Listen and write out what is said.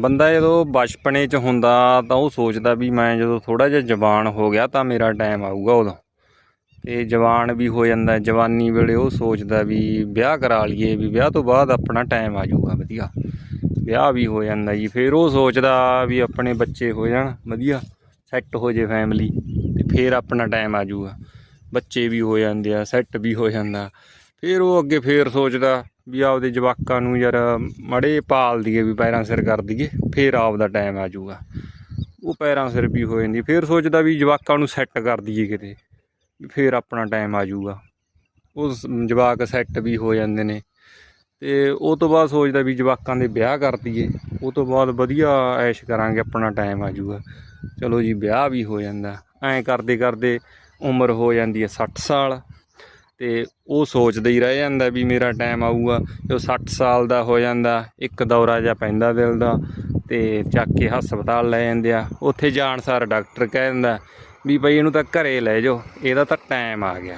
ਬੰਦਾ ਜਦੋਂ ਬਚਪਨੇ 'ਚ ਹੁੰਦਾ ਤਾਂ ਉਹ ਸੋਚਦਾ ਵੀ ਮੈਂ ਜਦੋਂ ਥੋੜਾ ਜਿਹਾ ਜਵਾਨ ਹੋ ਗਿਆ ਤਾਂ ਮੇਰਾ ਟਾਈਮ ਆਊਗਾ ਉਦੋਂ। ਤੇ ਜਵਾਨ ਵੀ ਹੋ ਜਾਂਦਾ, ਜਵਾਨੀ ਵੇਲੇ ਉਹ ਸੋਚਦਾ ਵੀ ਵਿਆਹ ਕਰਾ ਲਈਏ, ਵੀ ਵਿਆਹ ਤੋਂ ਬਾਅਦ ਆਪਣਾ ਟਾਈਮ ਆ ਜਾਊਗਾ, ਵਧੀਆ। ਵਿਆਹ ਵੀ ਹੋ ਜਾਂਦਾ ਜੀ, ਫਿਰ ਉਹ ਸੋਚਦਾ ਵੀ ਆਪਣੇ ਬੱਚੇ ਹੋ ਜਾਣ, ਵਧੀਆ ਸੈੱਟ ਹੋ ਜੇ ਫੈਮਿਲੀ ਤੇ ਫਿਰ ਆਪਣਾ ਟਾਈਮ ਆ ਜਾਊਗਾ। ਬੱਚੇ ਵੀ ਹੋ ਜਾਂਦੇ ਆ ਸੈੱਟ ਵੀ ਹੋ ਜਾਂਦਾ। ਫਿਰ ਉਹ ਅੱਗੇ ਫੇਰ ਸੋਚਦਾ ਵੀ ਆਪਦੇ ਜਵਾਕਾਂ ਨੂੰ ਯਾਰ ਮੜੇ ਪਾਲ ਦਈਏ ਵੀ ਪੈਰਾਂ ਸਿਰ ਕਰ ਦਈਏ, ਫਿਰ ਆਪਦਾ ਟਾਈਮ ਆ ਜਾਊਗਾ। ਉਹ ਪੈਰਾਂ ਸਿਰ ਵੀ ਹੋ ਜਾਂਦੀ, ਫਿਰ ਸੋਚਦਾ ਵੀ ਜਵਾਕਾਂ ਨੂੰ ਸੈੱਟ ਕਰ ਦਈਏ ਕਿਤੇ, ਵੀ ਫਿਰ ਆਪਣਾ ਟਾਈਮ ਆ ਜਾਊਗਾ। ਉਹ ਜਵਾਕ ਸੈੱਟ ਵੀ ਹੋ ਜਾਂਦੇ ਨੇ, ਤੇ ਉਹ ਤੋਂ ਬਾਅਦ ਸੋਚਦਾ ਵੀ ਜਵਾਕਾਂ ਦੇ ਵਿਆਹ ਕਰ ਦਈਏ, ਉਹ ਤੋਂ ਬਾਅਦ ਵਧੀਆ ਐਸ਼ ਕਰਾਂਗੇ, ਆਪਣਾ ਟਾਈਮ ਆ ਜਾਊਗਾ। ਚਲੋ ਜੀ, ਵਿਆਹ ਵੀ ਹੋ ਜਾਂਦਾ, ਐਂ ਕਰਦੇ ਕਰਦੇ ਉਮਰ ਹੋ ਜਾਂਦੀ ਹੈ 60 ਸਾਲ। ਤੇ ਉਹ ਸੋਚਦਾ ਹੀ ਰਹਿ ਜਾਂਦਾ ਵੀ ਮੇਰਾ ਟਾਈਮ ਆਊਗਾ ਜੋ 60 ਸਾਲ ਦਾ ਹੋ ਜਾਂਦਾ, ਇੱਕ ਦੌਰਾ ਜਿਹਾ ਪੈਂਦਾ ਦਿਲ ਦਾ ਤੇ ਚੱਕ ਕੇ ਹਸਪਤਾਲ ਲੈ ਜਾਂਦੇ ਆ। ਉੱਥੇ ਜਾਣ ਸਾਰ ਡਾਕਟਰ ਕਹਿ ਦਿੰਦਾ ਵੀ ਬਈ ਇਹਨੂੰ ਤਾਂ ਘਰੇ ਲੈ ਜਾਓ, ਇਹਦਾ ਤਾਂ ਟਾਈਮ ਆ ਗਿਆ।